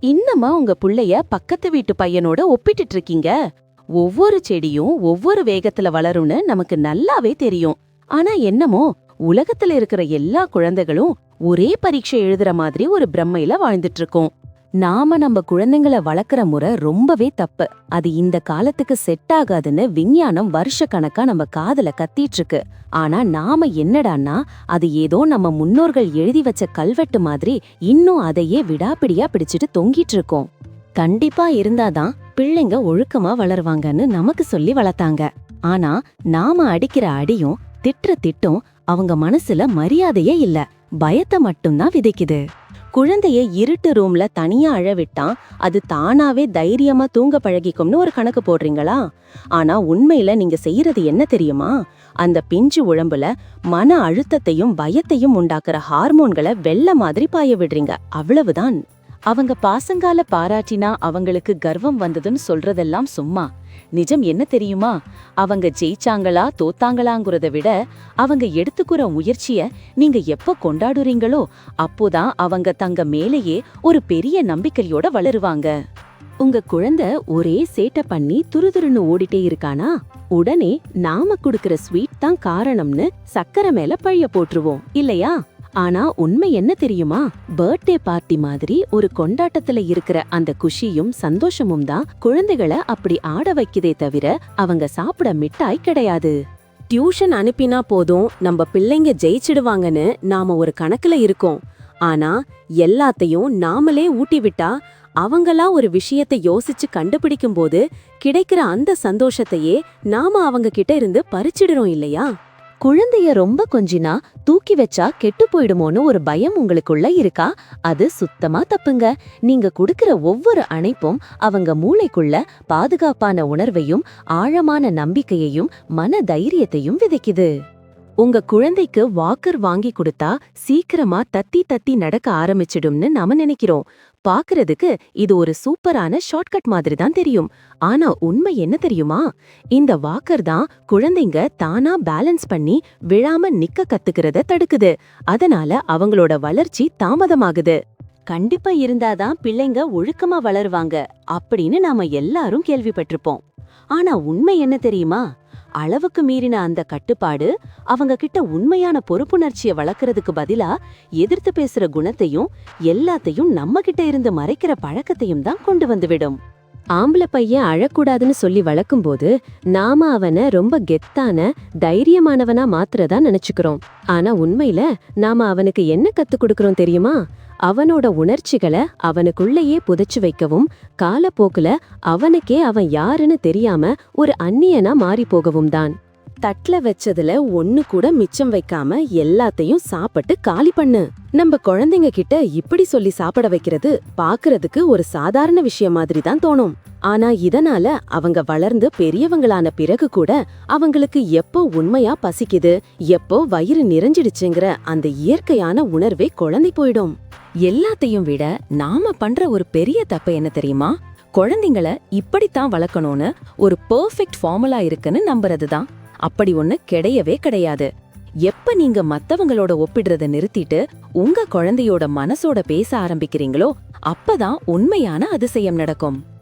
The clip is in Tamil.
இன்னமா உங்க புள்ளைய பக்கத்து வீட்டு பையனோட ஒப்பிட்டுட்டு இருக்கீங்க ஒவ்வொரு செடியும் ஒவ்வொரு வேகத்துல வளரும்னு நமக்கு நல்லாவே தெரியும். ஆனா என்னமோ உலகத்துல இருக்கிற எல்லா குழந்தைகளும் ஒரே பரீட்சை எழுதுற மாதிரி ஒரு பிரம்மையில வாழ்ந்துட்டு இருக்கோம் நாம நம்ம குழந்தைங்கள வளர்க்குற முறை ரொம்பவே தப்பு. அது இந்த காலத்துக்கு செட் ஆகாதுன்னு விஞ்ஞானம் வருஷ கணக்கா நம்ம காதுல கத்திட்டு இருக்கு ஆனா நாம என்னடான்னா அது ஏதோ நம்ம முன்னோர்கள் எழுதி வச்ச கல்வெட்டு மாதிரி இன்னும் அதையே விடாப்பிடியா பிடிச்சிட்டு தொங்கிட்டு இருக்கோம் கண்டிப்பா இருந்தாதான் பிள்ளைங்க ஒழுக்கமா வளருவாங்கன்னு நமக்கு சொல்லி வளர்த்தாங்க. ஆனா நாம அடிக்கிற அடியும் திட்டுற திட்டும் அவங்க மனசுல மரியாதையே இல்ல. பயத்தை மட்டும்தான் விதைக்குது. குழந்தைய இருட்டு ரூம்ல தனியா அழ விட்டா அது தானாவே தைரியமா தூங்க பழகிக்கும்னு ஒரு கணக்கு போடுறீங்களா? ஆனா உண்மையில நீங்க செய்யறது என்ன தெரியுமா? அந்த பிஞ்சு உழம்புல மன அழுத்தத்தையும் பயத்தையும் உண்டாக்குற ஹார்மோன்களை வெள்ள மாதிரி பாய விடுறீங்க. அவ்வளவுதான். அவங்க பாசங்கால பாராட்டினா அவங்களுக்கு கர்வம் வந்ததுன்னு சொல்றதெல்லாம் சும்மா. நிஜம் என்ன தெரியுமா? அவங்க ஜெயிச்சாங்களா தோத்தாங்களாங்கிறத விட அவங்க எடுத்துக்கிற முயற்சிய நீங்க எப்ப கொண்டாடுறீங்களோ அப்போதான் அவங்க தங்க மேலேயே ஒரு பெரிய நம்பிக்கையோட வளருவாங்க. உங்க குழந்தை ஒரே சேட்டை பண்ணி துருதுருன்னு ஓடிட்டே இருக்கானா? உடனே நாம குடுக்கற ஸ்வீட் தான் காரணம்னு சக்கரை மேல பழிய போட்டுருவோம் இல்லையா? ஆனா உண்மை என்ன தெரியுமா? பர்த்டே பார்ட்டி மாதிரி ஒரு கொண்டாட்டத்துல இருக்கிற அந்த குஷியும் சந்தோஷமும் தான் குழந்தைகளை அப்படி ஆட வைக்குதே தவிர அவங்க சாப்பிட மிட்டாய் கிடையாது. டியூஷன் அனுப்பினா போதும் நம்ம பிள்ளைங்க ஜெயிச்சிடுவாங்கன்னு நாம ஒரு கணக்குல இருக்கோம். ஆனா எல்லாத்தையும் நாமளே ஊட்டி விட்டா அவங்களா ஒரு விஷயத்தை யோசிச்சு கண்டுபிடிக்கும் போது கிடைக்கிற அந்த சந்தோஷத்தையே நாம அவங்க கிட்ட இருந்து பறிச்சிடுறோம் இல்லையா? குழந்தைய ரொம்ப கொஞ்சினா தூக்கி வச்சா கெட்டு போயிடுமோன்னு ஒரு பயம் உங்களுக்குள்ள இருக்கா? அது சுத்தமா தப்புங்க. நீங்க குடுக்கிற ஒவ்வொரு அணைப்பும் அவங்க மூளைக்குள்ள பாதுகாப்பான உணர்வையும் ஆழமான நம்பிக்கையையும் மன தைரியத்தையும் விதைக்குது. உங்க குழந்தைக்கு வாக்கர் வாங்கி கொடுத்தா சீக்கிரமா தத்தி தத்தி நடக்க ஆரம்பிச்சிடும்னு நாம நினைக்கிறோம். பாக்குறதுக்கு இது ஒரு சூப்பரான ஷார்ட்கட் மாதிரி தான் தெரியும். ஆனா உண்மை என்ன தெரியுமா? இந்த வாக்கர் தான் குழந்தைங்க தானா பேலன்ஸ் பண்ணி விழாம நிக்க கத்துக்கிறத தடுக்குது. அதனால அவங்களோட வளர்ச்சி தாமதமாகுது. கண்டிப்பா இருந்தாதான் பிள்ளைங்க ஒழுக்கமா வளருவாங்க அப்படின்னு நாம எல்லாரும் கேள்விப்பட்டிருப்போம். ஆனா உண்மை என்ன தெரியுமா? அளவுக்கு மீறின அந்த கட்டுப்பாடு அவங்க கிட்ட உண்மையான பொறுப்புணர்ச்சிய வளர்க்கறதுக்கு பதிலா எதிர்த்து பேசுற குணத்தையும் எல்லாத்தையும் நம்ம கிட்ட இருந்து மறைக்கிற பழக்கத்தையும் தான் கொண்டு வந்துவிடும். ஆம்பளை பையன் அழக்கூடாதுன்னு சொல்லி வளர்க்கும்போது நாம அவனை ரொம்ப கெத்தான தைரியமானவனா மாத்திரதா நினைச்சுக்கிறோம். ஆனா உண்மையில நாம அவனுக்கு என்ன கத்து கொடுக்கறோம் தெரியுமா? அவனோட உணர்ச்சிகளை அவனுக்குள்ளேயே புதைச்சு வைக்கவும் காலப்போக்குல அவனுக்கே அவன் யாருன்னு தெரியாம ஒரு அந்நியனா மாறி போகவும் தான். தட்ல வச்சதுல ஒன்னு கூட மிச்சம் வைக்காம எல்லாத்தையும் சாப்பிட்டு காலி பண்ணு. நம்ம குழந்தைங்க கிட்ட இப்படி சொல்லி சாப்பிட வைக்கிறது பாக்குறதுக்கு ஒரு சாதாரண விஷயம் மாதிரி தான் தோணும். ஆனா இதனால அவங்க வளர்ந்து பெரியவங்களான பிறகு கூட அவங்களுக்கு எப்போ உண்மையா பசிக்குது எப்போ வயிறு நிறைஞ்சிடுச்சுங்கிற அந்த இயற்கையான உணர்வே குழந்தை போயிடும். எல்லாத்தையும் விட நாம பண்ற ஒரு பெரிய தப்பு என்ன தெரியுமா? குழந்தைங்கள இப்படித்தான் வளர்க்கணும்னு ஒரு பெர்ஃபெக்ட் ஃபார்முலா இருக்குன்னு நம்புறது தான் அப்படி ஒண்ணு கிடையவே கிடையாது. எப்ப நீங்க மத்தவங்களோட ஒப்பிடுறத நிறுத்திட்டு உங்க குழந்தையோட மனசோட பேச ஆரம்பிக்கிறீங்களோ அப்பதான் உண்மையான அதிசயம் நடக்கும்.